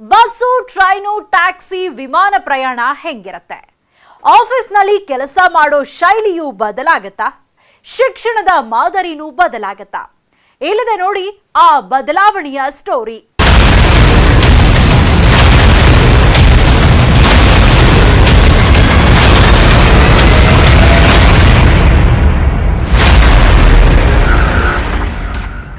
Bus, train, taxi, ವಿಮಾನ ಪ್ರಯಾಣ ಹೆಂಗಿರತ್ತೆ? ಆಫೀಸ್ನಲ್ಲಿ ಕೆಲಸ ಮಾಡೋ ಶೈಲಿಯೂ ಬದಲಾಗತ್ತಾ? ಶಿಕ್ಷಣದ ಮಾದರಿನೂ ಬದಲಾಗತ್ತಾ? ಇಲ್ಲದೆ ನೋಡಿ, ಆ ಬದಲಾವಣೆಯ ಸ್ಟೋರಿ.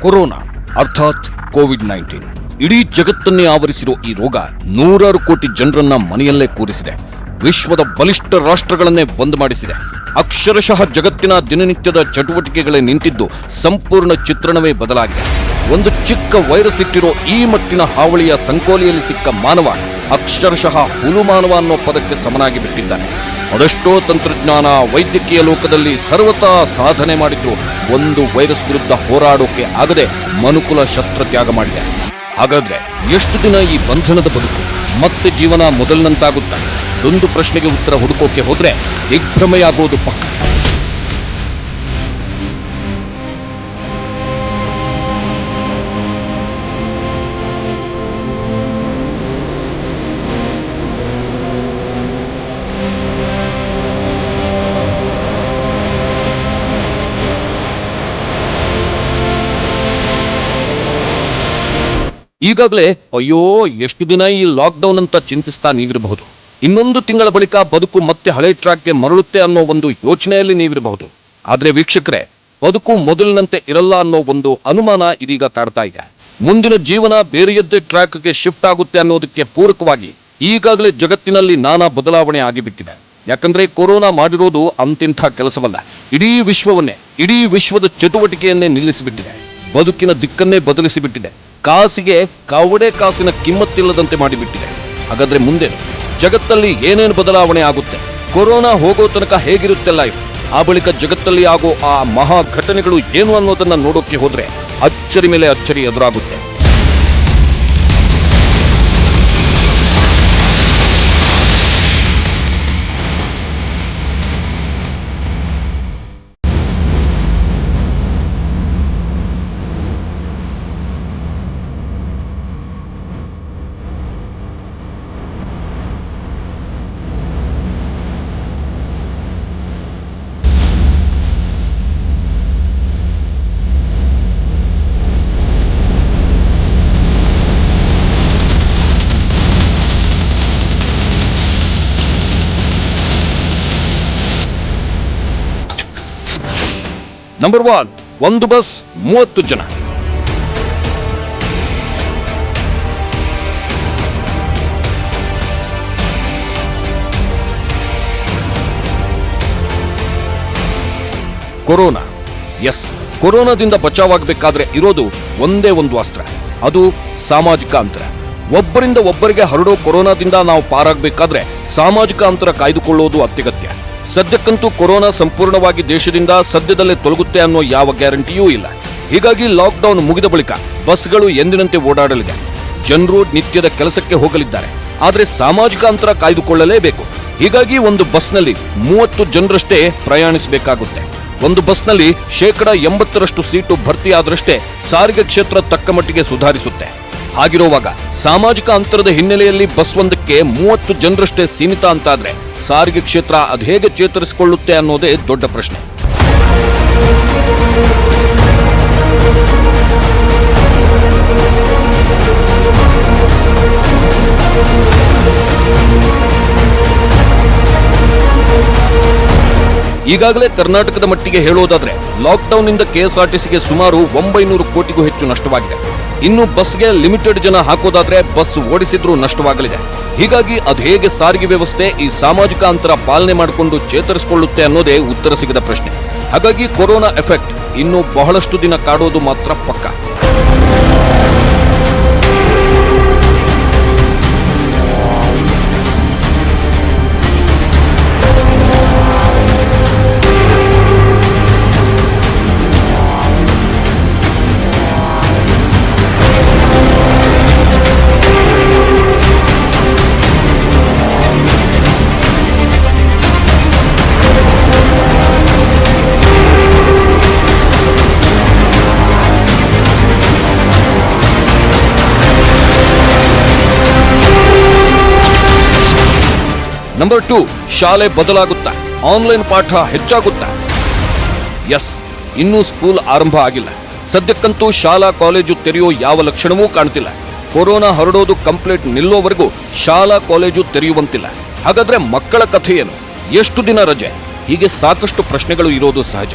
ಕೊರೋನಾ, ಅರ್ಥಾತ್ ಕೋವಿಡ್ ನೈನ್ಟೀನ್. ಇಡೀ ಜಗತ್ತನ್ನೇ ಆವರಿಸಿರೋ ಈ ರೋಗ ನೂರಾರು ಕೋಟಿ ಜನರನ್ನ ಮನೆಯಲ್ಲೇ ಕೂರಿಸಿದೆ. ವಿಶ್ವದ ಬಲಿಷ್ಠ ರಾಷ್ಟ್ರಗಳನ್ನೇ ಬಂದ್ ಮಾಡಿಸಿದೆ. ಅಕ್ಷರಶಃ ಜಗತ್ತಿನ ದಿನನಿತ್ಯದ ಚಟುವಟಿಕೆಗಳೇ ನಿಂತಿದ್ದು ಸಂಪೂರ್ಣ ಚಿತ್ರಣವೇ ಬದಲಾಗಿದೆ. ಒಂದು ಚಿಕ್ಕ ವೈರಸ್ ಇಟ್ಟಿರೋ ಈ ಮಟ್ಟಿನ ಹಾವಳಿಯ ಸಂಕೋಲೆಯಲ್ಲಿ ಸಿಕ್ಕ ಮಾನವ ಅಕ್ಷರಶಃ ಹುಲು ಮಾನವ ಅನ್ನೋ ಪದಕ್ಕೆ ಸಮನಾಗಿ ಬಿಟ್ಟಿದ್ದಾನೆ ಅದೆಷ್ಟೋ ತಂತ್ರಜ್ಞಾನ ವೈದ್ಯಕೀಯ ಲೋಕದಲ್ಲಿ ಸರ್ವತಾ ಸಾಧನೆ ಮಾಡಿದ್ರು ಒಂದು ವೈರಸ್ ವಿರುದ್ಧ ಹೋರಾಡೋಕೆ ಆಗದೆ ಮನುಕುಲ ಶಸ್ತ್ರತ್ಯಾಗ ಮಾಡಿದೆ. ಹಾಗಾದ್ರೆ ಎಷ್ಟು ದಿನ ಈ ಬಂಧನದ ಬದುಕು? ಮತ್ತೆ ಜೀವನ ಮೊದಲಿನಂತಾಗುತ್ತಾ? ಒಂದು ಪ್ರಶ್ನೆಗೆ ಉತ್ತರ ಹುಡುಕೋಕೆ ಹೋದ್ರೆ ದಿಗ್ಭ್ರಮೆಯಾಗೋದು ಪಕ್ಕ. ಈಗಾಗಲೇ, ಅಯ್ಯೋ, ಎಷ್ಟು ದಿನ ಈ ಲಾಕ್ಡೌನ್ ಅಂತ ಚಿಂತಿಸ್ತಾ ನೀವಿರಬಹುದು. ಇನ್ನೊಂದು ತಿಂಗಳ ಬಳಿಕ ಬದುಕು ಮತ್ತೆ ಹಳೆ ಟ್ರ್ಯಾಕ್ಗೆ ಮರಳುತ್ತೆ ಅನ್ನೋ ಒಂದು ಯೋಚನೆಯಲ್ಲಿ ನೀವಿರಬಹುದು. ಆದರೆ ವೀಕ್ಷಕರೇ, ಬದುಕು ಮೊದಲಿನಂತೆ ಇರಲ್ಲ ಅನ್ನೋ ಒಂದು ಅನುಮಾನ ಇದೀಗ ಕಾಡ್ತಾ ಇದೆ. ಮುಂದಿನ ಜೀವನ ಬೇರೆಯದ್ದೇ ಟ್ರ್ಯಾಕ್ಗೆ ಶಿಫ್ಟ್ ಆಗುತ್ತೆ ಅನ್ನೋದಕ್ಕೆ ಪೂರಕವಾಗಿ ಈಗಾಗಲೇ ಜಗತ್ತಿನಲ್ಲಿ ನಾನಾ ಬದಲಾವಣೆ ಆಗಿಬಿಟ್ಟಿದೆ. ಯಾಕಂದ್ರೆ ಕೊರೋನಾ ಮಾಡಿರೋದು ಅಂತಿಂಥ ಕೆಲಸವಲ್ಲ. ಇಡೀ ವಿಶ್ವವನ್ನೇ, ಇಡೀ ವಿಶ್ವದ ಚಟುವಟಿಕೆಯನ್ನೇ ನಿಲ್ಲಿಸಿಬಿಟ್ಟಿದೆ. ಬದುಕಿನ ದಿಕ್ಕನ್ನೇ ಬದಲಿಸಿಬಿಟ್ಟಿದೆ. ಕಾಸಿಗೆ ಕವಡೆ ಕಾಸಿನ ಕಿಮ್ಮತ್ತಿಲ್ಲದಂತೆ ಮಾಡಿಬಿಟ್ಟಿದೆ. ಹಾಗಾದ್ರೆ ಮುಂದೆ ಜಗತ್ತಲ್ಲಿ ಏನೇನು ಬದಲಾವಣೆ ಆಗುತ್ತೆ? ಕೊರೋನಾ ಹೋಗೋ ತನಕ ಹೇಗಿರುತ್ತೆ ಲೈಫ್ ಆ ಬಳಿಕ ಜಗತ್ತಲ್ಲಿ ಆಗೋ ಆ ಮಹಾ ಘಟನೆಗಳು ಏನು ಅನ್ನೋದನ್ನ ನೋಡೋಕೆ ಹೋದ್ರೆ ಅಚ್ಚರಿ ಮೇಲೆ ಅಚ್ಚರಿ ಎದುರಾಗುತ್ತೆ. ನಂಬರ್ ಒನ್ ಒಂದು ಬಸ್ ಮೂವತ್ತು ಜನ. ಕೊರೋನಾ. ಎಸ್ ಕೊರೋನಾದಿಂದ ಬಚಾವಾಗಬೇಕಾದ್ರೆ ಇರೋದು ಒಂದೇ ಒಂದು ಅಸ್ತ್ರ. ಅದು ಸಾಮಾಜಿಕ ಅಂತರ. ಒಬ್ಬರಿಂದ ಒಬ್ಬರಿಗೆ ಹರಡೋ ಕೊರೋನಾದಿಂದ ನಾವು ಪಾರಾಗಬೇಕಾದ್ರೆ ಸಾಮಾಜಿಕ ಅಂತರ ಕಾಯ್ದುಕೊಳ್ಳೋದು ಅತ್ಯಗತ್ಯ. ಸದ್ಯಕ್ಕಂತೂ ಕೊರೋನಾ ಸಂಪೂರ್ಣವಾಗಿ ದೇಶದಿಂದ ಸದ್ಯದಲ್ಲೇ ತೊಲಗುತ್ತೆ ಅನ್ನೋ ಯಾವ ಗ್ಯಾರಂಟಿಯೂ ಇಲ್ಲ. ಹೀಗಾಗಿ ಲಾಕ್ಡೌನ್ ಮುಗಿದ ಬಳಿಕ ಬಸ್ಗಳು ಎಂದಿನಂತೆ ಓಡಾಡಲಿದೆ. ಜನರು ನಿತ್ಯದ ಕೆಲಸಕ್ಕೆ ಹೋಗಲಿದ್ದಾರೆ. ಆದರೆ ಸಾಮಾಜಿಕ ಅಂತರ ಕಾಯ್ದುಕೊಳ್ಳಲೇಬೇಕು. ಹೀಗಾಗಿ ಒಂದು ಬಸ್ನಲ್ಲಿ ಮೂವತ್ತು ಜನರಷ್ಟೇ ಪ್ರಯಾಣಿಸಬೇಕಾಗುತ್ತೆ. ಒಂದು ಬಸ್ನಲ್ಲಿ ಶೇಕಡ ಎಂಬತ್ತರಷ್ಟು ಸೀಟು ಭರ್ತಿಯಾದರಷ್ಟೇ ಸಾರಿಗೆ ಕ್ಷೇತ್ರ ತಕ್ಕ ಮಟ್ಟಿಗೆ ಸುಧಾರಿಸುತ್ತೆ. ಹಾಗಿರುವಾಗ ಸಾಮಾಜಿಕ ಅಂತರದ ಹಿನ್ನೆಲೆಯಲ್ಲಿ ಬಸ್ ಒಂದಕ್ಕೆ ಮೂವತ್ತು ಜನರಷ್ಟೇ ಸೀಮಿತ ಅಂತಾದ್ರೆ ಸಾರಿಗೆ ಕ್ಷೇತ್ರ ಅದೇಗೆ ಚೇತರಿಸಿಕೊಳ್ಳುತ್ತೆ ಅನ್ನೋದೇ ದೊಡ್ಡ ಪ್ರಶ್ನೆ. ಈಗಾಗಲೇ ಕರ್ನಾಟಕದ ಮಟ್ಟಿಗೆ ಹೇಳೋದಾದ್ರೆ ಲಾಕ್ಡೌನ್ ಇಂದ ಕೆಎಸ್ಆರ್ಟಿಸಿಗೆ ಸುಮಾರು ಒಂಬೈನೂರು ಕೋಟಿಗೂ ಹೆಚ್ಚು ನಷ್ಟವಾಗಿದೆ. ಇನ್ನು ಬಸ್ಗೆ ಲಿಮಿಟೆಡ್ ಜನ ಹಾಕೋದಾದ್ರೆ, ಬಸ್ ಓಡಿಸಿದ್ರೂ ನಷ್ಟವಾಗಲಿದೆ. ಹೀಗಾಗಿ ಅದು ಹೇಗೆ ಸಾರಿಗೆ ವ್ಯವಸ್ಥೆ, ಈ ಸಾಮಾಜಿಕ ಅಂತರ ಪಾಲನೆ ಮಾಡಿಕೊಂಡು ಚೇತರಿಸಿಕೊಳ್ಳುತ್ತೆ ಅನ್ನೋದೇ ಉತ್ತರ ಸಿಗದ ಪ್ರಶ್ನೆ. ಹಾಗಾಗಿ ಕೊರೋನಾ ಎಫೆಕ್ಟ್ ಇನ್ನು ಬಹಳಷ್ಟು ದಿನ ಕಾಡೋದು ಮಾತ್ರ ಪಕ್ಕ. ನಂಬರ್ ಟು ಶಾಲೆ ಬದಲಾಗುತ್ತಾ? ಆನ್ಲೈನ್ ಪಾಠ ಹೆಚ್ಚಾಗುತ್ತಾ? ಎಸ್ ಇನ್ನೂ ಸ್ಕೂಲ್ ಆರಂಭ ಆಗಿಲ್ಲ. ಸದ್ಯಕ್ಕಂತೂ ಶಾಲಾ ಕಾಲೇಜು ತೆರೆಯೋ ಯಾವ ಲಕ್ಷಣವೂ ಕಾಣ್ತಿಲ್ಲ. ಕೊರೋನಾ ಹರಡೋದು ಕಂಪ್ಲೀಟ್ ನಿಲ್ಲೋವರೆಗೂ ಶಾಲಾ ಕಾಲೇಜು ತೆರೆಯುವಂತಿಲ್ಲ. ಹಾಗಾದ್ರೆ ಮಕ್ಕಳ ಕಥೆ ಏನು? ಎಷ್ಟು ದಿನ ರಜೆ? ಹೀಗೆ ಸಾಕಷ್ಟು ಪ್ರಶ್ನೆಗಳು ಇರೋದು ಸಹಜ.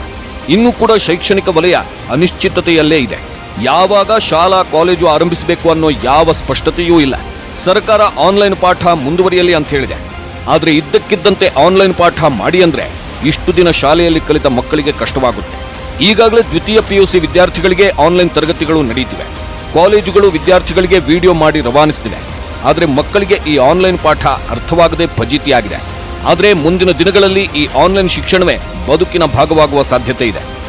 ಇನ್ನೂ ಕೂಡ ಶೈಕ್ಷಣಿಕ ವಲಯ ಅನಿಶ್ಚಿತತೆಯಲ್ಲೇ ಇದೆ. ಯಾವಾಗ ಶಾಲಾ ಕಾಲೇಜು ಆರಂಭಿಸಬೇಕು ಅನ್ನೋ ಯಾವ ಸ್ಪಷ್ಟತೆಯೂ ಇಲ್ಲ. ಸರ್ಕಾರ ಆನ್ಲೈನ್ ಪಾಠ ಮುಂದುವರಿಯಲಿ ಅಂತ ಹೇಳಿದೆ. ಆದ್ರೆ ಇದ್ದಕ್ಕಿದ್ದಂತೆ ಆನ್ಲೈನ್ ಪಾಠ ಮಾಡಿ ಅಂದ್ರೆ ಇಷ್ಟು ದಿನ ಶಾಲೆಯಲ್ಲಿ ಕಲಿತ ಮಕ್ಕಳಿಗೆ ಕಷ್ಟವಾಗುತ್ತೆ. ಈಗಾಗಲೇ ದ್ವಿತೀಯ ಪಿಯುಸಿ ವಿದ್ಯಾರ್ಥಿಗಳಿಗೆ ಆನ್ಲೈನ್ ತರಗತಿಗಳು ನಡೆಯುತ್ತಿವೆ ಕಾಲೇಜುಗಳು ವಿದ್ಯಾರ್ಥಿಗಳಿಗೆ ವಿಡಿಯೋ ಮಾಡಿ ರವಾನಿಸ್ತಿವೆ. ಆದರೆ ಮಕ್ಕಳಿಗೆ ಈ ಆನ್ಲೈನ್ ಪಾಠ ಅರ್ಥವಾಗದೆ ಫಜೀತಿಯಾಗಿದೆ. ಆದರೆ ಮುಂದಿನ ದಿನಗಳಲ್ಲಿ ಈ ಆನ್ಲೈನ್ ಶಿಕ್ಷಣವೇ ಬದುಕಿನ ಭಾಗವಾಗುವ ಸಾಧ್ಯತೆ ಇದೆ.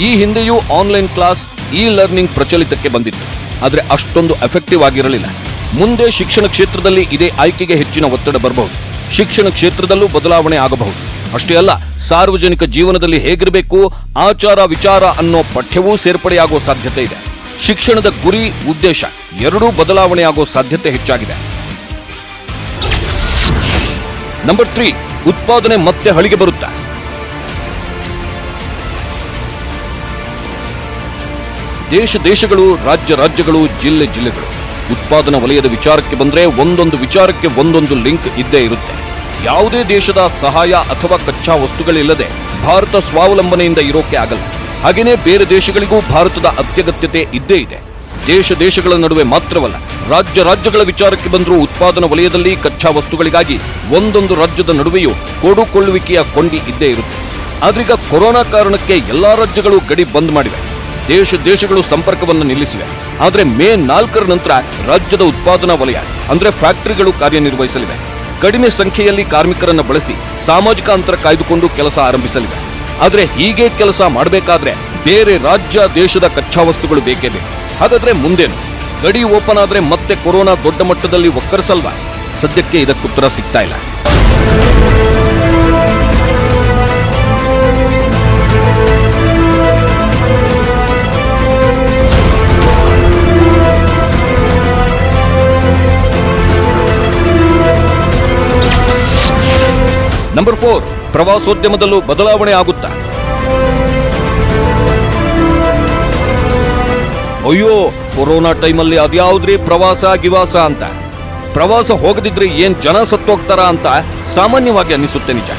ಈ ಹಿಂದೆಯೂ ಆನ್ಲೈನ್ ಕ್ಲಾಸ್ ಇ ಲರ್ನಿಂಗ್ ಪ್ರಚಲಿತಕ್ಕೆ ಬಂದಿತ್ತು. ಆದರೆ ಅಷ್ಟೊಂದು ಎಫೆಕ್ಟಿವ್ ಆಗಿರಲಿಲ್ಲ. ಮುಂದೆ ಶಿಕ್ಷಣ ಕ್ಷೇತ್ರದಲ್ಲಿ ಇದೇ ಆಯ್ಕೆಗೆ ಹೆಚ್ಚಿನ ಒತ್ತಡ ಬರಬಹುದು. ಶಿಕ್ಷಣ ಕ್ಷೇತ್ರದಲ್ಲೂ ಬದಲಾವಣೆ ಆಗಬಹುದು. ಅಷ್ಟೇ ಅಲ್ಲ, ಸಾರ್ವಜನಿಕ ಜೀವನದಲ್ಲಿ ಹೇಗಿರಬೇಕು, ಆಚಾರ ವಿಚಾರ ಅನ್ನೋ ಪಠ್ಯವೂ ಸೇರ್ಪಡೆಯಾಗುವ ಸಾಧ್ಯತೆ ಇದೆ. ಶಿಕ್ಷಣದ ಗುರಿ, ಉದ್ದೇಶ ಎರಡೂ ಬದಲಾವಣೆಯಾಗುವ ಸಾಧ್ಯತೆ ಹೆಚ್ಚಾಗಿದೆ. ನಂಬರ್ ತ್ರೀ ಉತ್ಪಾದನೆ ಮತ್ತೆ ಹಳಿಗೆ ಬರುತ್ತಾ? ದೇಶ ದೇಶಗಳು, ರಾಜ್ಯ ರಾಜ್ಯಗಳು, ಜಿಲ್ಲೆ ಜಿಲ್ಲೆಗಳು. ಉತ್ಪಾದನಾ ವಲಯದ ವಿಚಾರಕ್ಕೆ ಬಂದರೆ ಒಂದೊಂದು ವಿಚಾರಕ್ಕೆ ಒಂದೊಂದು ಲಿಂಕ್ ಇದ್ದೇ ಇರುತ್ತೆ. ಯಾವುದೇ ದೇಶದ ಸಹಾಯ ಅಥವಾ ಕಚ್ಚಾ ವಸ್ತುಗಳಿಲ್ಲದೆ ಭಾರತ ಸ್ವಾವಲಂಬನೆಯಿಂದ ಇರೋಕೆ ಆಗಲ್ಲ. ಹಾಗೆಯೇ ಬೇರೆ ದೇಶಗಳಿಗೂ ಭಾರತದ ಅತ್ಯಗತ್ಯತೆ ಇದ್ದೇ ಇದೆ. ದೇಶ ದೇಶಗಳ ನಡುವೆ ಮಾತ್ರವಲ್ಲ, ರಾಜ್ಯ ರಾಜ್ಯಗಳ ವಿಚಾರಕ್ಕೆ ಬಂದರೂ ಉತ್ಪಾದನಾ ವಲಯದಲ್ಲಿ ಕಚ್ಚಾ ವಸ್ತುಗಳಿಗಾಗಿ ಒಂದೊಂದು ರಾಜ್ಯದ ನಡುವೆಯೂ ಕೊಡುಕೊಳ್ಳುವಿಕೆಯ ಕೊಂಡಿ ಇದ್ದೇ ಇರುತ್ತೆ. ಆದ್ರೀಗ ಕೊರೋನಾ ಕಾರಣಕ್ಕೆ ಎಲ್ಲಾ ರಾಜ್ಯಗಳು ಗಡಿ ಬಂದ್ ಮಾಡಿವೆ. ದೇಶ ದೇಶಗಳು ಸಂಪರ್ಕವನ್ನು ನಿಲ್ಲಿಸಿವೆ. ಆದರೆ ಮೇ ನಾಲ್ಕರ ನಂತರ ರಾಜ್ಯದ ಉತ್ಪಾದನಾ ವಲಯ, ಅಂದ್ರೆ ಫ್ಯಾಕ್ಟರಿಗಳು ಕಾರ್ಯನಿರ್ವಹಿಸಲಿವೆ. ಕಡಿಮೆ ಸಂಖ್ಯೆಯಲ್ಲಿ ಕಾರ್ಮಿಕರನ್ನು ಬಳಸಿ ಸಾಮಾಜಿಕ ಅಂತರ ಕಾಯ್ದುಕೊಂಡು ಕೆಲಸ ಆರಂಭಿಸಲಿವೆ. ಆದರೆ ಹೀಗೆ ಕೆಲಸ ಮಾಡಬೇಕಾದ್ರೆ ಬೇರೆ ರಾಜ್ಯ, ದೇಶದ ಕಚ್ಚಾ ವಸ್ತುಗಳು ಬೇಕೇ ಬೇಕು. ಹಾಗಾದ್ರೆ ಮುಂದೇನು? ಗಡಿ ಓಪನ್ ಆದ್ರೆ ಮತ್ತೆ ಕೊರೋನಾ ದೊಡ್ಡ ಮಟ್ಟದಲ್ಲಿ ಒಕ್ಕರಿಸಲ್ವಾ? ಸದ್ಯಕ್ಕೆ ಇದಕ್ಕುತ್ತರ ಸಿಗ್ತಾ ಇಲ್ಲ. ನಂಬರ್ ಫೋರ್ ಪ್ರವಾಸೋದ್ಯಮದಲ್ಲೂ ಬದಲಾವಣೆ ಆಗುತ್ತಾ? ಅಯ್ಯೋ, ಕೊರೋನಾ ಟೈಮಲ್ಲಿ ಅದ್ಯಾವುದ್ರಿ ಪ್ರವಾಸ ಗಿವಾಸ ಅಂತ? ಪ್ರವಾಸ ಹೋಗದಿದ್ರೆ ಏನ್ ಜನ ಸತ್ತೋಗ್ತಾರ ಅಂತ ಸಾಮಾನ್ಯವಾಗಿ ಅನಿಸುತ್ತೆ ನಿಜ.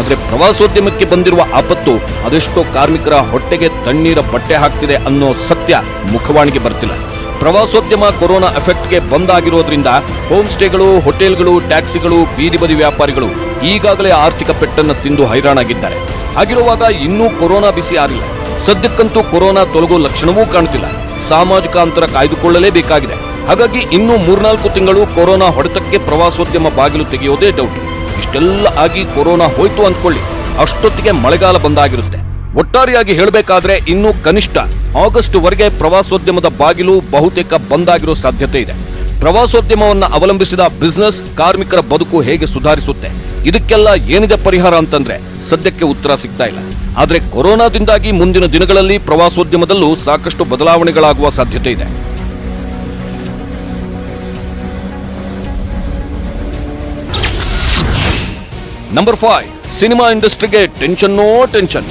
ಆದ್ರೆ ಪ್ರವಾಸೋದ್ಯಮಕ್ಕೆ ಬಂದಿರುವ ಆಪತ್ತು ಅದೆಷ್ಟೋ ಕಾರ್ಮಿಕರ ಹೊಟ್ಟೆಗೆ ತಣ್ಣೀರ ಬಟ್ಟೆ ಹಾಕ್ತಿದೆ ಅನ್ನೋ ಸತ್ಯ ಮುಖವಾಣಿಗೆ ಬರ್ತಿಲ್ಲ. ಪ್ರವಾಸೋದ್ಯಮ ಕೊರೋನಾ ಎಫೆಕ್ಟ್ಗೆ ಬಂದಾಗಿರೋದ್ರಿಂದ ಹೋಮ್ ಸ್ಟೇಗಳು ಹೋಟೆಲ್ಗಳು, ಟ್ಯಾಕ್ಸಿಗಳು, ಬೀದಿ ಬದಿ ವ್ಯಾಪಾರಿಗಳು ಈಗಾಗಲೇ ಆರ್ಥಿಕ ಪೆಟ್ಟನ್ನು ತಿಂದು ಹೈರಾಣಾಗಿದ್ದಾರೆ. ಹಾಗಿರುವಾಗ ಇನ್ನೂ ಕೊರೋನಾ ಬಿಸಿ ಆಗಿಲ್ಲ. ಸದ್ಯಕ್ಕಂತೂ ಕೊರೋನಾ ತೊಲಗೋ ಲಕ್ಷಣವೂ ಕಾಣುತ್ತಿಲ್ಲ ಸಾಮಾಜಿಕ ಅಂತರ ಕಾಯ್ದುಕೊಳ್ಳಲೇಬೇಕಾಗಿದೆ. ಹಾಗಾಗಿ ಇನ್ನೂ ಮೂರ್ನಾಲ್ಕು ತಿಂಗಳು ಕೊರೋನಾ ಹೊಡೆತಕ್ಕೆ ಪ್ರವಾಸೋದ್ಯಮ ಬಾಗಿಲು ತೆಗೆಯೋದೇ ಡೌಟ್ ಇಷ್ಟೆಲ್ಲ ಆಗಿ ಕೊರೋನಾ ಹೋಯ್ತು ಅಂದ್ಕೊಳ್ಳಿ. ಅಷ್ಟೊತ್ತಿಗೆ ಮಳೆಗಾಲ ಬಂದಾಗಿರುತ್ತೆ. ಒಟ್ಟಾರೆಯಾಗಿ ಹೇಳಬೇಕಾದ್ರೆ ಇನ್ನೂ ಕನಿಷ್ಠ ಆಗಸ್ಟ್ ವರೆಗೆ ಪ್ರವಾಸೋದ್ಯಮದ ಬಾಗಿಲು ಬಹುತೇಕ ಬಂದಾಗಿರೋ ಸಾಧ್ಯತೆ ಇದೆ. ಪ್ರವಾಸೋದ್ಯಮವನ್ನು ಅವಲಂಬಿಸಿದ ಬಿಸ್ನೆಸ್ ಕಾರ್ಮಿಕರ ಬದುಕು ಹೇಗೆ ಸುಧಾರಿಸುತ್ತೆ? ಇದಕ್ಕೆಲ್ಲ ಏನಿದೆ ಪರಿಹಾರ ಅಂತಂದ್ರೆ ಸದ್ಯಕ್ಕೆ ಉತ್ತರ ಸಿಗ್ತಾ ಇಲ್ಲ. ಆದ್ರೆ ಕೊರೋನಾದಿಂದಾಗಿ ಮುಂದಿನ ದಿನಗಳಲ್ಲಿ ಪ್ರವಾಸೋದ್ಯಮದಲ್ಲೂ ಸಾಕಷ್ಟು ಬದಲಾವಣೆಗಳಾಗುವ ಸಾಧ್ಯತೆ ಇದೆ. ನಂಬರ್ ಫೈವ್ ಸಿನಿಮಾ ಇಂಡಸ್ಟ್ರಿಗೆ ಟೆನ್ಷನ್ನೋ ಟೆನ್ಷನ್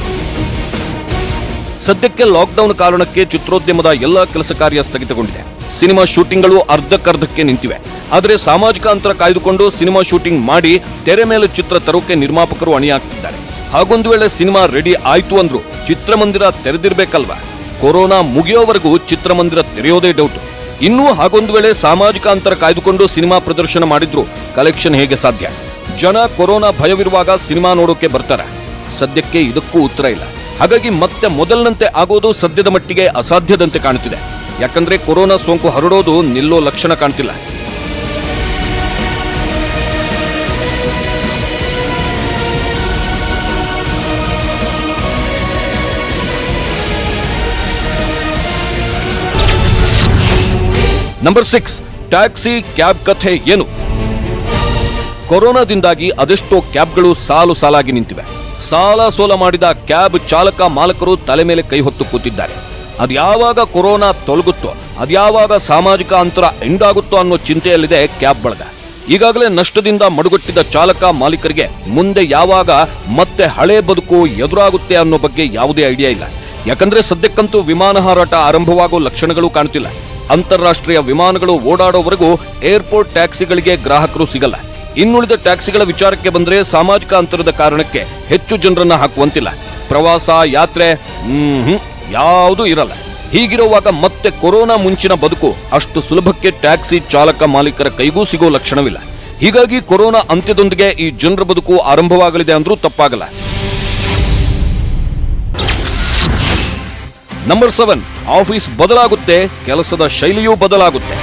ಸದ್ಯಕ್ಕೆ ಲಾಕ್ಡೌನ್ ಕಾರಣಕ್ಕೆ ಚಿತ್ರೋದ್ಯಮದ ಎಲ್ಲ ಕೆಲಸ ಕಾರ್ಯ ಸ್ಥಗಿತಗೊಂಡಿದೆ. ಸಿನಿಮಾ ಶೂಟಿಂಗ್ಗಳು ಅರ್ಧಕ್ಕರ್ಧಕ್ಕೆ ನಿಂತಿವೆ. ಆದರೆ ಸಾಮಾಜಿಕ ಅಂತರ ಕಾಯ್ದುಕೊಂಡು ಸಿನಿಮಾ ಶೂಟಿಂಗ್ ಮಾಡಿ ತೆರೆ ಮೇಲೆ ಚಿತ್ರ ತರೋಕೆ ನಿರ್ಮಾಪಕರು ಅಣಿಯಾಗ್ತಿದ್ದಾರೆ. ಹಾಗೊಂದು ವೇಳೆ ಸಿನಿಮಾ ರೆಡಿ ಆಯ್ತು ಅಂದ್ರು ಚಿತ್ರಮಂದಿರ ತೆರೆದಿರ್ಬೇಕಲ್ವಾ? ಕೊರೋನಾ ಮುಗಿಯೋವರೆಗೂ ಚಿತ್ರಮಂದಿರ ತೆರೆಯೋದೇ ಡೌಟ್ ಇನ್ನೂ ಹಾಗೊಂದು ವೇಳೆ ಸಾಮಾಜಿಕ ಅಂತರ ಕಾಯ್ದುಕೊಂಡು ಸಿನಿಮಾ ಪ್ರದರ್ಶನ ಮಾಡಿದ್ರು ಕಲೆಕ್ಷನ್ ಹೇಗೆ ಸಾಧ್ಯ? ಜನ ಕೊರೋನಾ ಭಯವಿರುವಾಗ ಸಿನಿಮಾ ನೋಡೋಕೆ ಬರ್ತಾರೆ. ಸದ್ಯಕ್ಕೆ ಇದಕ್ಕೂ ಉತ್ತರ ಇಲ್ಲ. ಹಾಗಾಗಿ ಮತ್ತೆ ಮೊದಲಿನಂತೆ ಆಗೋದು ಸದ್ಯದ ಮಟ್ಟಿಗೆ ಅಸಾಧ್ಯದಂತೆ ಕಾಣುತ್ತಿದೆ ಯಾಕಂದ್ರೆ ಕೊರೋನಾ ಸೋಂಕು ಹರಡೋದು ನಿಲ್ಲೋ ಲಕ್ಷಣ ಕಾಣ್ತಿಲ್ಲ. ನಂಬರ್ ಸಿಕ್ಸ್ ಟ್ಯಾಕ್ಸಿ ಕ್ಯಾಬ್ ಕಥೆ ಏನು? ಕೊರೋನಾದಿಂದಾಗಿ ಅದೆಷ್ಟೋ ಕ್ಯಾಬ್ಗಳು ಸಾಲು ಸಾಲಾಗಿ ನಿಂತಿವೆ. ಸಾಲ ಸೋಲ ಮಾಡಿದ ಕ್ಯಾಬ್ ಚಾಲಕ ಮಾಲಕರು ತಲೆ ಮೇಲೆ ಕೈ ಹೊತ್ತು ಕೂತಿದ್ದಾರೆ. ಅದ್ಯಾವಾಗ ಕೊರೋನಾ ತೊಲಗುತ್ತೋ ಅದ್ಯಾವಾಗ ಸಾಮಾಜಿಕ ಅಂತರ ಎಂಡಾಗುತ್ತೋ ಅನ್ನೋ ಚಿಂತೆಯಲ್ಲಿದೆ ಕ್ಯಾಬ್ ಬಳಗ. ಈಗಾಗಲೇ ನಷ್ಟದಿಂದ ಮಡುಗಟ್ಟಿದ ಚಾಲಕ ಮಾಲೀಕರಿಗೆ ಮುಂದೆ ಯಾವಾಗ ಮತ್ತೆ ಹಳೆ ಬದುಕು ಎದುರಾಗುತ್ತೆ ಅನ್ನೋ ಬಗ್ಗೆ ಯಾವುದೇ ಐಡಿಯಾ ಇಲ್ಲ. ಯಾಕಂದ್ರೆ ಸದ್ಯಕ್ಕಂತೂ ವಿಮಾನ ಹಾರಾಟ ಆರಂಭವಾಗೋ ಲಕ್ಷಣಗಳು ಕಾಣ್ತಿಲ್ಲ. ಅಂತಾರಾಷ್ಟ್ರೀಯ ವಿಮಾನಗಳು ಓಡಾಡೋವರೆಗೂ ಏರ್ಪೋರ್ಟ್ ಟ್ಯಾಕ್ಸಿಗಳಿಗೆ ಗ್ರಾಹಕರು ಸಿಗಲ್ಲ. ಇನ್ನುಳಿದ ಟ್ಯಾಕ್ಸಿಗಳ ವಿಚಾರಕ್ಕೆ ಬಂದ್ರೆ ಸಾಮಾಜಿಕ ಅಂತರದ ಕಾರಣಕ್ಕೆ ಹೆಚ್ಚು ಜನರನ್ನ ಹಾಕುವಂತಿಲ್ಲ. ಪ್ರವಾಸ, ಯಾತ್ರೆ ಹ್ಮ್ ಯಾವುದೂ ಇರಲ್ಲ. ಹೀಗಿರುವಾಗ ಮತ್ತೆ ಕೊರೋನಾ ಮುಂಚಿನ ಬದುಕು ಅಷ್ಟು ಸುಲಭಕ್ಕೆ ಟ್ಯಾಕ್ಸಿ ಚಾಲಕ ಮಾಲೀಕರ ಕೈಗೂ ಸಿಗೋ ಲಕ್ಷಣವಿಲ್ಲ. ಹೀಗಾಗಿ ಕೊರೋನಾ ಅಂತ್ಯದೊಂದಿಗೆ ಈ ಜನರ ಬದುಕು ಆರಂಭವಾಗಲಿದೆ ಅಂದ್ರೂ ತಪ್ಪಾಗಲ್ಲ. ನಂಬರ್ ಸೆವೆನ್ ಆಫೀಸ್ ಬದಲಾಗುತ್ತೆ, ಕೆಲಸದ ಶೈಲಿಯೂ ಬದಲಾಗುತ್ತೆ.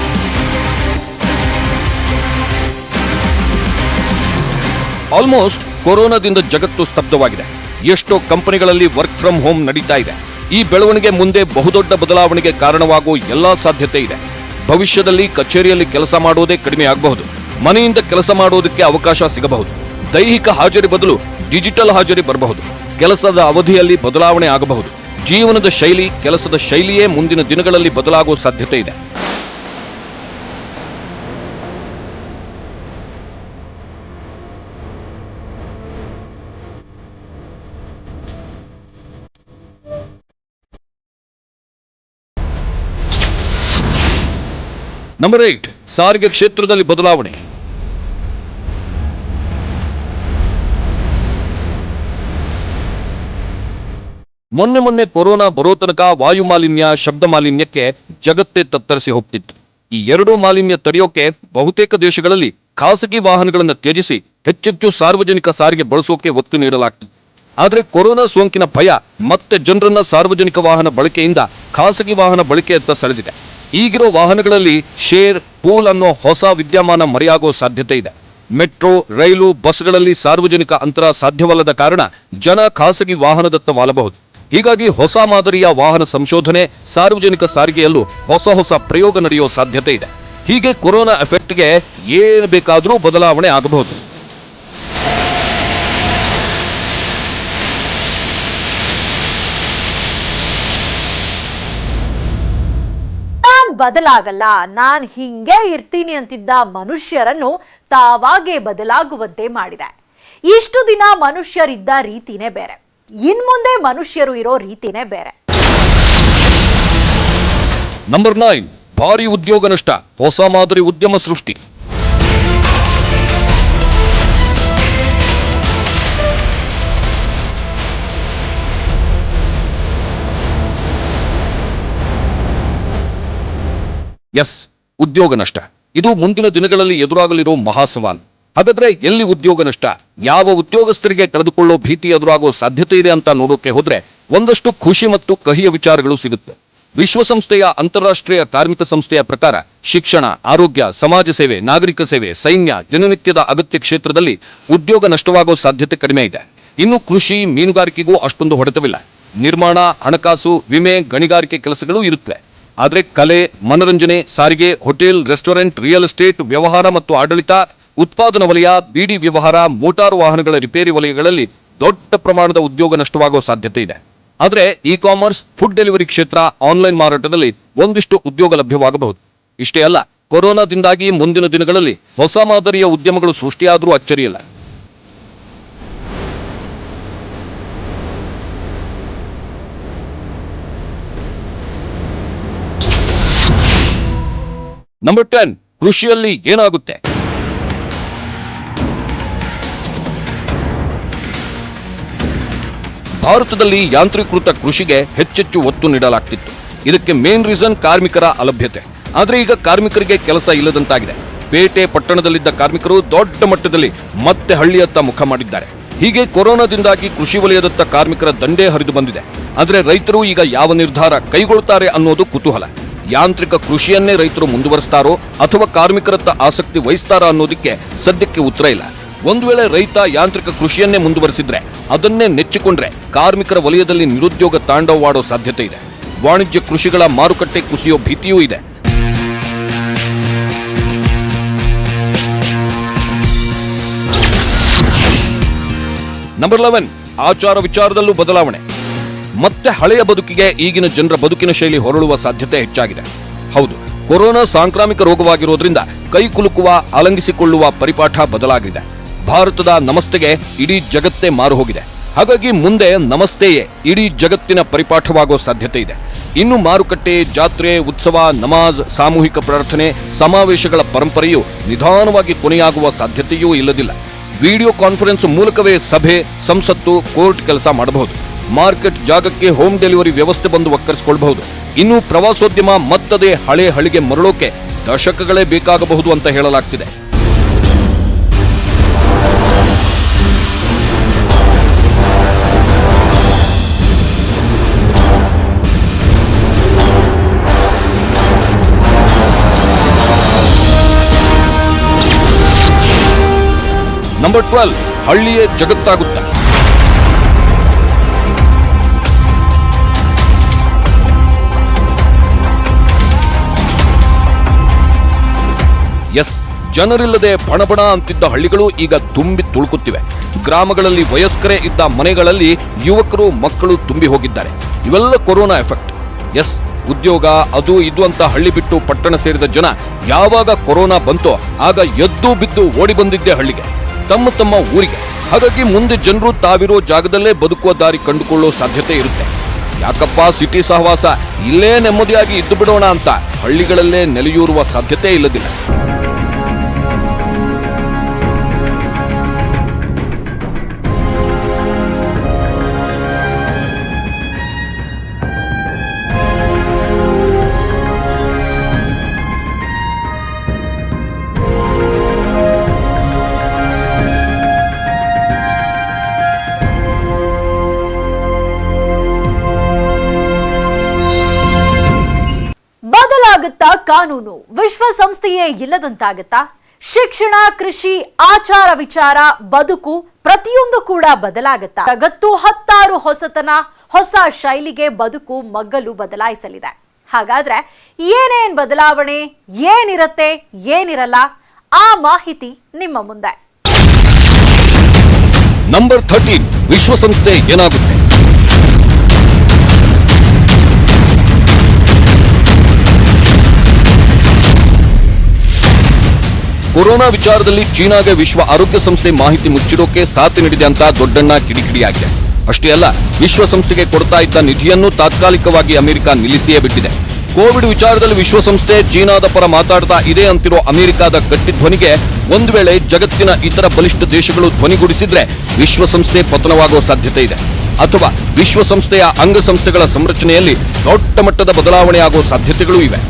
ಆಲ್ಮೋಸ್ಟ್ ಕೊರೋನಾದಿಂದ ಜಗತ್ತು ಸ್ತಬ್ಧವಾಗಿದೆ. ಎಷ್ಟೋ ಕಂಪನಿಗಳಲ್ಲಿ ವರ್ಕ್ ಫ್ರಮ್ ಹೋಮ್ ನಡೀತಾ ಇದೆ. ಈ ಬೆಳವಣಿಗೆ ಮುಂದೆ ಬಹುದೊಡ್ಡ ಬದಲಾವಣೆಗೆ ಕಾರಣವಾಗುವ ಎಲ್ಲಾ ಸಾಧ್ಯತೆ ಇದೆ. ಭವಿಷ್ಯದಲ್ಲಿ ಕಚೇರಿಯಲ್ಲಿ ಕೆಲಸ ಮಾಡುವುದೇ ಕಡಿಮೆ ಆಗಬಹುದು. ಮನೆಯಿಂದ ಕೆಲಸ ಮಾಡುವುದಕ್ಕೆ ಅವಕಾಶ ಸಿಗಬಹುದು. ದೈಹಿಕ ಹಾಜರಿ ಬದಲು ಡಿಜಿಟಲ್ ಹಾಜರಿ ಬರಬಹುದು. ಕೆಲಸದ ಅವಧಿಯಲ್ಲಿ ಬದಲಾವಣೆ ಆಗಬಹುದು. ಜೀವನದ ಶೈಲಿ, ಕೆಲಸದ ಶೈಲಿಯೇ ಮುಂದಿನ ದಿನಗಳಲ್ಲಿ ಬದಲಾಗುವ ಸಾಧ್ಯತೆ ಇದೆ. ನಂಬರ್ ಏಟ್ ಸಾರಿಗೆ ಕ್ಷೇತ್ರದಲ್ಲಿ ಬದಲಾವಣೆ. ಮೊನ್ನೆ ಮೊನ್ನೆ ಕೊರೋನಾ ಬರೋ ತನಕ ವಾಯು ಮಾಲಿನ್ಯ, ಶಬ್ದ ಮಾಲಿನ್ಯಕ್ಕೆ ಜಗತ್ತೇ ತತ್ತರಿಸಿ ಹೋಗ್ತಿತ್ತು. ಈ ಎರಡು ಮಾಲಿನ್ಯ ತಡೆಯೋಕೆ ಬಹುತೇಕ ದೇಶಗಳಲ್ಲಿ ಖಾಸಗಿ ವಾಹನಗಳನ್ನು ತ್ಯಜಿಸಿ ಹೆಚ್ಚೆಚ್ಚು ಸಾರ್ವಜನಿಕ ಸಾರಿಗೆ ಬಳಸೋಕೆ ಒತ್ತು ನೀಡಲಾಗ್ತಿತ್ತು. ಆದರೆ ಕೊರೋನಾ ಸೋಂಕಿನ ಭಯ ಮತ್ತೆ ಜನರನ್ನ ಸಾರ್ವಜನಿಕ ವಾಹನ ಬಳಕೆಯಿಂದ ಖಾಸಗಿ ವಾಹನ ಬಳಕೆಯತ್ತ ಸೆಳೆದಿದೆ. ಈಗಿರೋ ವಾಹನಗಳಲ್ಲಿ ಶೇರ್, ಪೂಲ್ ಅನ್ನೋ ಹೊಸ ವಿದ್ಯಮಾನ ಮರೆಯಾಗೋ ಸಾಧ್ಯತೆ ಇದೆ. ಮೆಟ್ರೋ, ರೈಲು, ಬಸ್ಗಳಲ್ಲಿ ಸಾರ್ವಜನಿಕ ಅಂತರ ಸಾಧ್ಯವಲ್ಲದ ಕಾರಣ ಜನ ಖಾಸಗಿ ವಾಹನದತ್ತ ವಾಲಬಹುದು. ಹೀಗಾಗಿ ಹೊಸ ಮಾದರಿಯ ವಾಹನ ಸಂಶೋಧನೆ, ಸಾರ್ವಜನಿಕ ಸಾರಿಗೆಯಲ್ಲೂ ಹೊಸ ಹೊಸ ಪ್ರಯೋಗ ನಡೆಯೋ ಸಾಧ್ಯತೆ ಇದೆ. ಹೀಗೆ ಕೊರೋನಾ ಎಫೆಕ್ಟ್ಗೆ ಏನು ಬೇಕಾದರೂ ಬದಲಾವಣೆ ಆಗಬಹುದು ನಾನ್ ಬದಲಾಗಲ್ಲ. ನಾನು ಹಿಂಗೆ ಇರ್ತೀನಿ ಅಂತಿದ್ದ ಮನುಷ್ಯರನ್ನು ತಾವಾಗೇ ಬದಲಾಗುವಂತೆ ಮಾಡಿದೆ. ಇಷ್ಟು ದಿನ ಮನುಷ್ಯರಿದ್ದ ರೀತಿನೇ ಬೇರೆ. ಇನ್ಮುಂದೆ ಮನುಷ್ಯರು ಇರೋ ರೀತಿನೇ ಬೇರೆ. ನಂಬರ್ ನೈನ್ ಭಾರಿ ಉದ್ಯೋಗ ನಷ್ಟ ಹೊಸ ಮಾದರಿ ಉದ್ಯಮ ಸೃಷ್ಟಿ. ಎಸ್, ಉದ್ಯೋಗ ನಷ್ಟ. ಇದು ಮುಂದಿನ ದಿನಗಳಲ್ಲಿ ಎದುರಾಗಲಿರೋ ಮಹಾಸವಾಲ್. ಹಾಗಾದ್ರೆ ಎಲ್ಲಿ ಉದ್ಯೋಗ ನಷ್ಟ? ಯಾವ ಉದ್ಯೋಗಸ್ಥರಿಗೆ ಕಳೆದುಕೊಳ್ಳೋ ಭೀತಿ ಎದುರಾಗೋ ಸಾಧ್ಯತೆ ಇದೆ ಅಂತ ನೋಡೋಕೆ ಹೋದ್ರೆ ಒಂದಷ್ಟು ಖುಷಿ ಮತ್ತು ಕಹಿಯ ವಿಚಾರಗಳು ಸಿಗುತ್ತೆ. ವಿಶ್ವಸಂಸ್ಥೆಯ ಅಂತಾರಾಷ್ಟ್ರೀಯ ಕಾರ್ಮಿಕ ಸಂಸ್ಥೆಯ ಪ್ರಕಾರ ಶಿಕ್ಷಣ, ಆರೋಗ್ಯ, ಸಮಾಜ ಸೇವೆ, ನಾಗರಿಕ ಸೇವೆ, ಸೈನ್ಯ ದಿನನಿತ್ಯದ ಅಗತ್ಯ ಕ್ಷೇತ್ರದಲ್ಲಿ ಉದ್ಯೋಗ ನಷ್ಟವಾಗೋ ಸಾಧ್ಯತೆ ಕಡಿಮೆ ಇದೆ. ಇನ್ನು ಕೃಷಿ, ಮೀನುಗಾರಿಕೆಗೂ ಅಷ್ಟೊಂದು ಹೊಡೆತವಿಲ್ಲ. ನಿರ್ಮಾಣ, ಹಣಕಾಸು, ವಿಮೆ, ಗಣಿಗಾರಿಕೆ ಕೆಲಸಗಳು ಇರುತ್ತವೆ. ಆದರೆ ಕಲೆ, ಮನರಂಜನೆ, ಸಾರಿಗೆ, ಹೋಟೆಲ್, ರೆಸ್ಟೋರೆಂಟ್, ರಿಯಲ್ ಎಸ್ಟೇಟ್, ವ್ಯವಹಾರ ಮತ್ತು ಆಡಳಿತ, ಉತ್ಪಾದನಾ ವಲಯ, ಬಿಡಿ ವ್ಯವಹಾರ, ಮೋಟಾರು ವಾಹನಗಳ ರಿಪೇರಿ ವಲಯಗಳಲ್ಲಿ ದೊಡ್ಡ ಪ್ರಮಾಣದ ಉದ್ಯೋಗ ನಷ್ಟವಾಗುವ ಸಾಧ್ಯತೆ ಇದೆ. ಆದರೆ ಇ ಕಾಮರ್ಸ್ ಫುಡ್ ಡೆಲಿವರಿ ಕ್ಷೇತ್ರ ಆನ್ಲೈನ್ ಮಾರಾಟದಲ್ಲಿ ಒಂದಿಷ್ಟು ಉದ್ಯೋಗ ಲಭ್ಯವಾಗಬಹುದು. ಇಷ್ಟೇ ಅಲ್ಲ, ಕೊರೋನಾದಿಂದಾಗಿ ಮುಂದಿನ ದಿನಗಳಲ್ಲಿ ಹೊಸ ಮಾದರಿಯ ಉದ್ಯಮಗಳು ಸೃಷ್ಟಿಯಾದರೂ ಅಚ್ಚರಿಯಿಲ್ಲ. ನಂಬರ್ ಟೆನ್ ಕೃಷಿಯಲ್ಲಿ ಏನಾಗುತ್ತೆ? ಭಾರತದಲ್ಲಿ ಯಾಂತ್ರೀಕೃತ ಕೃಷಿಗೆ ಹೆಚ್ಚೆಚ್ಚು ಒತ್ತು ನೀಡಲಾಗ್ತಿತ್ತು. ಇದಕ್ಕೆ ಮೇನ್ ರೀಸನ್ ಕಾರ್ಮಿಕರ ಅಲಭ್ಯತೆ. ಆದರೆ ಈಗ ಕಾರ್ಮಿಕರಿಗೆ ಕೆಲಸ ಇಲ್ಲದಂತಾಗಿದೆ. ಪೇಟೆ ಪಟ್ಟಣದಲ್ಲಿದ್ದ ಕಾರ್ಮಿಕರು ದೊಡ್ಡ ಮಟ್ಟದಲ್ಲಿ ಮತ್ತೆ ಹಳ್ಳಿಯತ್ತ ಮುಖ ಮಾಡಿದ್ದಾರೆ. ಹೀಗೆ ಕೊರೋನಾದಿಂದಾಗಿ ಕೃಷಿ ವಲಯದತ್ತ ಕಾರ್ಮಿಕರ ದಂಡೇ ಹರಿದು ಬಂದಿದೆ. ಆದರೆ ರೈತರು ಈಗ ಯಾವ ನಿರ್ಧಾರ ಕೈಗೊಳ್ತಾರೆ ಅನ್ನೋದು ಕುತೂಹಲ. ಯಾಂತ್ರಿಕ ಕೃಷಿಯನ್ನೇ ರೈತರು ಮುಂದುವರಿಸ್ತಾರೋ ಅಥವಾ ಕಾರ್ಮಿಕರತ್ತ ಆಸಕ್ತಿ ವಹಿಸ್ತಾರಾ ಅನ್ನೋದಕ್ಕೆ ಸದ್ಯಕ್ಕೆ ಉತ್ತರ ಇಲ್ಲ. ಒಂದು ವೇಳೆ ರೈತ ಯಾಂತ್ರಿಕ ಕೃಷಿಯನ್ನೇ ಮುಂದುವರಿಸಿದ್ರೆ ಅದನ್ನೇ ನೆಚ್ಚಿಕೊಂಡ್ರೆ ಕಾರ್ಮಿಕರ ವಲಯದಲ್ಲಿ ನಿರುದ್ಯೋಗ ತಾಂಡವವಾಡೋ ಸಾಧ್ಯತೆ ಇದೆ. ವಾಣಿಜ್ಯ ಕೃಷಿಗಳ ಮಾರುಕಟ್ಟೆ ಕುಸಿಯೋ ಭೀತಿಯೂ ಇದೆ. ನಂಬರ್ ಲೆವೆನ್ ಆಚಾರ ವಿಚಾರದಲ್ಲೂ ಬದಲಾವಣೆ. ಮತ್ತೆ ಹಳೆಯ ಬದುಕಿಗೆ ಈಗಿನ ಜನರ ಬದುಕಿನ ಶೈಲಿ ಹೊರಳುವ ಸಾಧ್ಯತೆ ಹೆಚ್ಚಾಗಿದೆ. ಹೌದು, ಕೊರೋನಾ ಸಾಂಕ್ರಾಮಿಕ ರೋಗವಾಗಿರೋದ್ರಿಂದ ಕೈ ಕುಲುಕುವ, ಅಲಂಗಿಸಿಕೊಳ್ಳುವ ಪರಿಪಾಠ ಬದಲಾಗಿದೆ ಭಾರತದ ನಮಸ್ತೆಗೆ ಇಡೀ ಜಗತ್ತೇ ಮಾರು ಹೋಗಿದೆ. ಹಾಗಾಗಿ ಮುಂದೆ ನಮಸ್ತೆಯೇ ಇಡೀ ಜಗತ್ತಿನ ಪರಿಪಾಠವಾಗೋ ಸಾಧ್ಯತೆ ಇದೆ. ಇನ್ನು ಮಾರುಕಟ್ಟೆ, ಜಾತ್ರೆ, ಉತ್ಸವ, ನಮಾಜ್, ಸಾಮೂಹಿಕ ಪ್ರಾರ್ಥನೆ, ಸಮಾವೇಶಗಳ ಪರಂಪರೆಯು ನಿಧಾನವಾಗಿ ಕೊನೆಯಾಗುವ ಸಾಧ್ಯತೆಯೂ ಇಲ್ಲದಿಲ್ಲ. ವಿಡಿಯೋ ಕಾನ್ಫರೆನ್ಸ್ ಮೂಲಕವೇ ಸಭೆ, ಸಂಸತ್ತು, ಕೋರ್ಟ್ ಕೆಲಸ ಮಾಡಬಹುದು. ಮಾರ್ಕೆಟ್ ಜಾಗಕ್ಕೆ ಹೋಮ್ ಡೆಲಿವರಿ ವ್ಯವಸ್ಥೆ ಬಂದು ಒಕ್ಕರಿಸಿಕೊಳ್ಳಬಹುದು ಇನ್ನು ಪ್ರವಾಸೋದ್ಯಮ ಮತ್ತದೇ ಹಳೆ ಹಳಿಗೆ ಮರಳೋಕೆ ದಶಕಗಳೇ ಬೇಕಾಗಬಹುದು ಅಂತ ಹೇಳಲಾಗ್ತಿದೆ. ನಂಬರ್ ಟ್ವೆಲ್ ಹಳ್ಳಿಯೇ ಜಗತ್ತಾಗುತ್ತಾ. ಎಸ್, ಜನರಿಲ್ಲದೆ ಬಣಬಣ ಅಂತಿದ್ದ ಹಳ್ಳಿಗಳು ಈಗ ತುಂಬಿ ತುಳುಕುತ್ತಿವೆ. ಗ್ರಾಮಗಳಲ್ಲಿ ವಯಸ್ಕರೇ ಇದ್ದ ಮನೆಗಳಲ್ಲಿ ಯುವಕರು, ಮಕ್ಕಳು ತುಂಬಿ ಹೋಗಿದ್ದಾರೆ. ಇವೆಲ್ಲ ಕೊರೋನಾ ಎಫೆಕ್ಟ್. ಎಸ್, ಉದ್ಯೋಗ, ಅದು ಇದು ಅಂತ ಹಳ್ಳಿ ಬಿಟ್ಟು ಪಟ್ಟಣ ಸೇರಿದ ಜನ ಯಾವಾಗ ಕೊರೋನಾ ಬಂತೋ ಆಗ ಎದ್ದು ಬಿದ್ದು ಓಡಿ ಬಂದಿದ್ದೆ ಹಳ್ಳಿಗೆ. ತಮ್ಮ ತಮ್ಮ ಊರಿಗೆ. ಹಾಗಾಗಿ ಮುಂದೆ ಜನರು ತಾವಿರೋ ಜಾಗದಲ್ಲೇ ಬದುಕುವ ದಾರಿ ಕಂಡುಕೊಳ್ಳೋ ಸಾಧ್ಯತೆ ಇರುತ್ತೆ. ಯಾಕಪ್ಪ ಸಿಟಿ ಸಹವಾಸ ಇಲ್ಲೇ ನೆಮ್ಮದಿಯಾಗಿ ಇದ್ದು ಬಿಡೋಣ ಅಂತ ಹಳ್ಳಿಗಳಲ್ಲೇ ನೆಲೆಯೂರುವ ಸಾಧ್ಯತೆ ಇಲ್ಲದಿಲ್ಲ. ಕಾನೂನು ವಿಶ್ವಸಂಸ್ಥೆಯೇ ಇಲ್ಲದಂತಾಗತ್ತಾ? ಶಿಕ್ಷಣ, ಕೃಷಿ, ಆಚಾರ ವಿಚಾರ, ಬದುಕು ಪ್ರತಿಯೊಂದು ಕೂಡ ಬದಲಾಗತ್ತಾ? ಜಗತ್ತು ಹತ್ತಾರು ಹೊಸತನ, ಹೊಸ ಶೈಲಿಗೆ ಬದುಕು ಮಗ್ಗಲು ಬದಲಾಯಿಸಲಿದೆ. ಹಾಗಾದ್ರೆ ಏನೇನ್ ಬದಲಾವಣೆ, ಏನಿರತ್ತೆ, ಏನಿರಲ್ಲ, ಆ ಮಾಹಿತಿ ನಿಮ್ಮ ಮುಂದೆ. ನಂಬರ್ ಥರ್ಟೀನ್ ವಿಶ್ವಸಂಸ್ಥೆ ಏನಾಗುತ್ತೆ? ಕೊರೋನಾ ವಿಚಾರದಲ್ಲಿ ಚೀನಾಗೆ ವಿಶ್ವ ಆರೋಗ್ಯ ಸಂಸ್ಥೆ ಮಾಹಿತಿ ಮುಚ್ಚಿಡೋಕೆ ಸಾಥ್ ನೀಡಿದೆ ಅಂತ ದೊಡ್ಡಣ್ಣ ಕಿಡಿಕಿಡಿಯಾಗಿದೆ ಅಷ್ಟೇ ಅಲ್ಲ ವಿಶ್ವಸಂಸ್ಥೆಗೆ ಕೊಡ್ತಾ ಇದ್ದ ನಿಧಿಯನ್ನು ತಾತ್ಕಾಲಿಕವಾಗಿ ಅಮೆರಿಕ ನಿಲ್ಲಿಸಿಯೇ ಬಿಟ್ಟಿದೆ. ಕೋವಿಡ್ ವಿಚಾರದಲ್ಲಿ ವಿಶ್ವಸಂಸ್ಥೆ ಚೀನಾದ ಪರ ಮಾತಾಡ್ತಾ ಇದೆ ಅಂತಿರೋ ಅಮೆರಿಕದ ಗಟ್ಟಿ ಧ್ವನಿಗೆ ಒಂದು ವೇಳೆ ಜಗತ್ತಿನ ಇತರ ಬಲಿಷ್ಠ ದೇಶಗಳು ಧ್ವನಿಗೂಡಿಸಿದ್ರೆ ವಿಶ್ವಸಂಸ್ಥೆ ಪತನವಾಗುವ ಸಾಧ್ಯತೆ ಇದೆ. ಅಥವಾ ವಿಶ್ವಸಂಸ್ಥೆಯ ಅಂಗಸಂಸ್ಥೆಗಳ ಸಂರಚನೆಯಲ್ಲಿ ದೊಡ್ಡ ಮಟ್ಟದ ಬದಲಾವಣೆ ಆಗುವ ಸಾಧ್ಯತೆಗಳೂ ಇವೆ.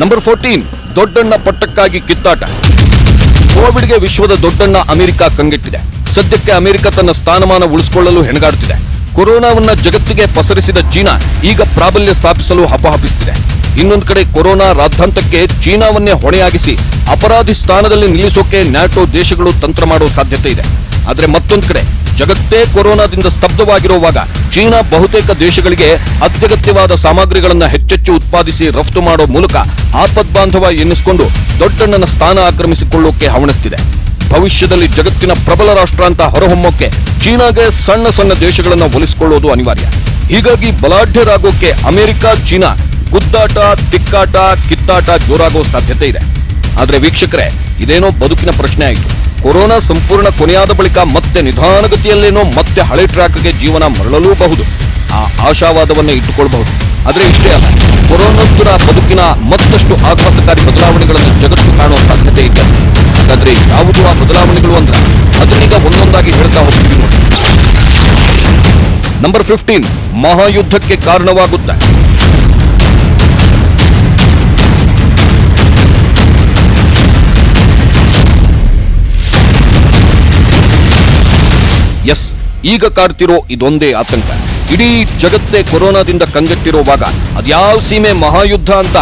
ನಂಬರ್ ಫೋರ್ಟೀನ್ ದೊಡ್ಡಣ್ಣ ಪಟ್ಟಕ್ಕಾಗಿ ಕಿತ್ತಾಟ. ಕೋವಿಡ್ಗೆ ವಿಶ್ವದ ದೊಡ್ಡಣ್ಣ ಅಮೆರಿಕ ಕಂಗೆಟ್ಟಿದೆ. ಸದ್ಯಕ್ಕೆ ಅಮೆರಿಕ ತನ್ನ ಸ್ಥಾನಮಾನ ಉಳಿಸಿಕೊಳ್ಳಲು ಹೆಣಗಾಡುತ್ತಿದೆ ಕೊರೋನಾವನ್ನ ಜಗತ್ತಿಗೆ ಪಸರಿಸಿದ ಚೀನಾ ಈಗ ಪ್ರಾಬಲ್ಯ ಸ್ಥಾಪಿಸಲು ಹಪಹಪಿಸುತ್ತಿದೆ ಇನ್ನೊಂದು ಕಡೆ ಕೊರೋನಾ ರಾದ್ಧಾಂತಕ್ಕೆ ಚೀನಾವನ್ನೇ ಹೊಣೆಯಾಗಿಸಿ ಅಪರಾಧಿ ಸ್ಥಾನದಲ್ಲಿ ನಿಲ್ಲಿಸೋಕೆ ನ್ಯಾಟೋ ದೇಶಗಳು ತಂತ್ರ ಮಾಡೋ ಸಾಧ್ಯತೆ ಇದೆ. ಆದ್ರೆ ಮತ್ತೊಂದು ಕಡೆ, ಜಗತ್ತೇ ಕೊರೋನಾದಿಂದ ಸ್ತಬ್ಧವಾಗಿರುವಾಗ ಚೀನಾ ಬಹುತೇಕ ದೇಶಗಳಿಗೆ ಅತ್ಯಗತ್ಯವಾದ ಸಾಮಗ್ರಿಗಳನ್ನು ಹೆಚ್ಚೆಚ್ಚು ಉತ್ಪಾದಿಸಿ ರಫ್ತು ಮಾಡೋ ಮೂಲಕ ಆಪದ್ಬಾಂಧವ ಎನ್ನಿಸಿಕೊಂಡು ದೊಡ್ಡಣ್ಣನ ಸ್ಥಾನ ಆಕ್ರಮಿಸಿಕೊಳ್ಳೋಕೆ ಹವಣಿಸ್ತಿದೆ. ಭವಿಷ್ಯದಲ್ಲಿ ಜಗತ್ತಿನ ಪ್ರಬಲ ರಾಷ್ಟ್ರ ಅಂತ ಹೊರಹೊಮ್ಮೋಕೆ ಚೀನಾಗೆ ಸಣ್ಣ ಸಣ್ಣ ದೇಶಗಳನ್ನು ಒಲಿಸಿಕೊಳ್ಳೋದು ಅನಿವಾರ್ಯ. ಹೀಗಾಗಿ ಬಲಾಢ್ಯರಾಗೋಕೆ ಅಮೆರಿಕ, ಚೀನಾ ಗುದ್ದಾಟ, ತಿಕ್ಕಾಟ, ಕಿತ್ತಾಟ ಜೋರಾಗೋ ಸಾಧ್ಯತೆ ಇದೆ. ಆದರೆ ವೀಕ್ಷಕರೇ, ಇದೇನೋ ಬದುಕಿನ ಪ್ರಶ್ನೆ ಆಯಿತು. ಕೊರೋನಾ ಸಂಪೂರ್ಣ ಕೊನೆಯಾದ ಬಳಿಕ ಮತ್ತೆ ನಿಧಾನಗತಿಯಲ್ಲೇನೋ ಮತ್ತೆ ಹಳೆ ಟ್ರ್ಯಾಕ್ಗೆ ಜೀವನ ಮರಳಲೂಬಹುದು. ಆ ಆಶಾವಾದವನ್ನು ಇಟ್ಟುಕೊಳ್ಳಬಹುದು ಆದರೆ ಇಷ್ಟೇ ಅಲ್ಲ, ಕೊರೋನೋತ್ತರ ಬದುಕಿನ ಮತ್ತಷ್ಟು ಆಘಾತಕಾರಿ ಬದಲಾವಣೆಗಳನ್ನು ಜಗತ್ತು ಕಾಣುವ ಸಾಧ್ಯತೆ ಇದೆ. ಹಾಗಾದ್ರೆ ಯಾವುದು ಆ ಬದಲಾವಣೆಗಳು ಅಂದ್ರೆ? ಅದನ್ನೀಗ ಒಂದೊಂದಾಗಿ ಹೇಳ್ತಾ ಹೋಗ್ತೀವಿ ನೋಡಿ. ನಂಬರ್ ಫಿಫ್ಟೀನ್ ಮಹಾಯುದ್ಧಕ್ಕೆ ಕಾರಣವಾಗುತ್ತೆ ಎಸ್, ಈಗ ಕಾಡ್ತಿರೋ ಇದೊಂದೇ ಆತಂಕ. ಇಡೀ ಜಗತ್ತೇ ಕೊರೋನಾದಿಂದ ಕಂಗೆಟ್ಟಿರುವಾಗ ಅದ್ಯಾವ ಸೀಮೆ ಮಹಾಯುದ್ಧ ಅಂತ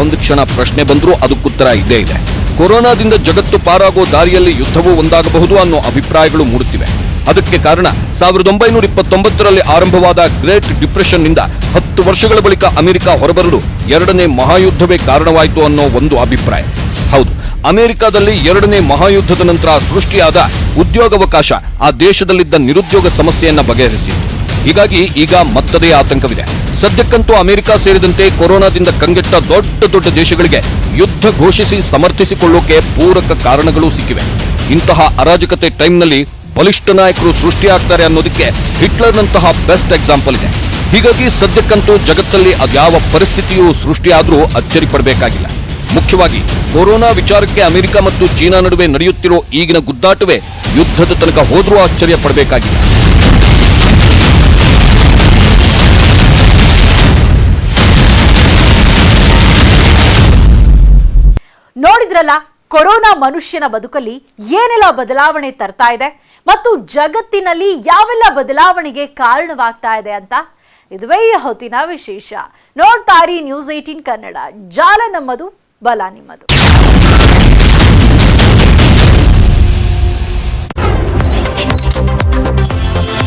ಒಂದು ಕ್ಷಣ ಪ್ರಶ್ನೆ ಬಂದರೂ ಅದಕ್ಕುತ್ತರ ಇದ್ದೇ ಇದೆ. ಕೊರೋನಾದಿಂದ ಜಗತ್ತು ಪಾರಾಗೋ ದಾರಿಯಲ್ಲಿ ಯುದ್ಧವೂ ಒಂದಾಗಬಹುದು ಅನ್ನೋ ಅಭಿಪ್ರಾಯಗಳು ಮೂಡುತ್ತಿವೆ. ಅದಕ್ಕೆ ಕಾರಣ ಸಾವಿರದ ಒಂಬೈನೂರ ಇಪ್ಪತ್ತೊಂಬತ್ತರಲ್ಲಿ ಆರಂಭವಾದ ಗ್ರೇಟ್ ಡಿಪ್ರೆಷನ್ನಿಂದ ಹತ್ತು ವರ್ಷಗಳ ಬಳಿಕ ಅಮೆರಿಕ ಹೊರಬರಲು ಎರಡನೇ ಮಹಾಯುದ್ಧವೇ ಕಾರಣವಾಯಿತು ಅನ್ನೋ ಒಂದು ಅಭಿಪ್ರಾಯ. ಹೌದು ಅಮೆರಿಕದಲ್ಲಿ ಎರಡನೇ ಮಹಾಯುದ್ಧದ ನಂತರ ಸೃಷ್ಟಿಯಾದ ಉದ್ಯೋಗಾವಕಾಶ ಆ ದೇಶದಲ್ಲಿದ್ದ ನಿರುದ್ಯೋಗ ಸಮಸ್ಯೆಯನ್ನ ಬಗೆಹರಿಸಿತ್ತು. ಹೀಗಾಗಿ ಈಗ ಮತ್ತದೇ ಆತಂಕವಿದೆ. ಸದ್ಯಕ್ಕಂತೂ ಅಮೆರಿಕ ಸೇರಿದಂತೆ ಕೊರೋನಾದಿಂದ ಕಂಗೆಟ್ಟ ದೊಡ್ಡ ದೊಡ್ಡ ದೇಶಗಳಿಗೆ ಯುದ್ಧ ಘೋಷಿಸಿ ಸಮರ್ಥಿಸಿಕೊಳ್ಳೋಕೆ ಪೂರಕ ಕಾರಣಗಳು ಸಿಕ್ಕಿವೆ. ಇಂತಹ ಅರಾಜಕತೆ ಟೈಮ್ನಲ್ಲಿ ಬಲಿಷ್ಠ ನಾಯಕರು ಸೃಷ್ಟಿಯಾಗ್ತಾರೆ ಅನ್ನೋದಕ್ಕೆ ಹಿಟ್ಲರ್ನಂತಹ ಬೆಸ್ಟ್ ಎಕ್ಸಾಂಪಲ್ ಇದೆ. ಹೀಗಾಗಿ ಸದ್ಯಕ್ಕಂತೂ ಜಗತ್ತಲ್ಲಿ ಅದ್ಯಾವ ಪರಿಸ್ಥಿತಿಯೂ ಸೃಷ್ಟಿಯಾದರೂ ಅಚ್ಚರಿ ಪಡಬೇಕಾಗಿಲ್ಲ. ಮುಖ್ಯವಾಗಿ ಕೊರೋನಾ ವಿಚಾರಕ್ಕೆ ಅಮೆರಿಕ ಮತ್ತು ಚೀನಾ ನಡುವೆ ನಡೆಯುತ್ತಿರೋ ಈಗಿನ ಗುದ್ದಾಟವೇ ಯುದ್ಧದ ತನಕ ಹೋದರೂ ಆಶ್ಚರ್ಯ ಪಡಬೇಕಾಗಿದೆ. ನೋಡಿದ್ರಲ್ಲ, ಕೊರೋನಾ ಮನುಷ್ಯನ ಬದುಕಲ್ಲಿ ಏನೆಲ್ಲ ಬದಲಾವಣೆ ತರ್ತಾ ಇದೆ ಮತ್ತು ಜಗತ್ತಿನಲ್ಲಿ ಯಾವೆಲ್ಲ ಬದಲಾವಣೆಗೆ ಕಾರಣವಾಗ್ತಾ ಇದೆ ಅಂತ ಇದುವೇ ಹೊತ್ತಿನ ವಿಶೇಷ. ನೋಡ್ತಾರಿ ನ್ಯೂಸ್ ಏಟೀನ್ ಕನ್ನಡ. ಜಾಲ ನಮ್ಮದು ಬಲ ನಿಮ್ಮದು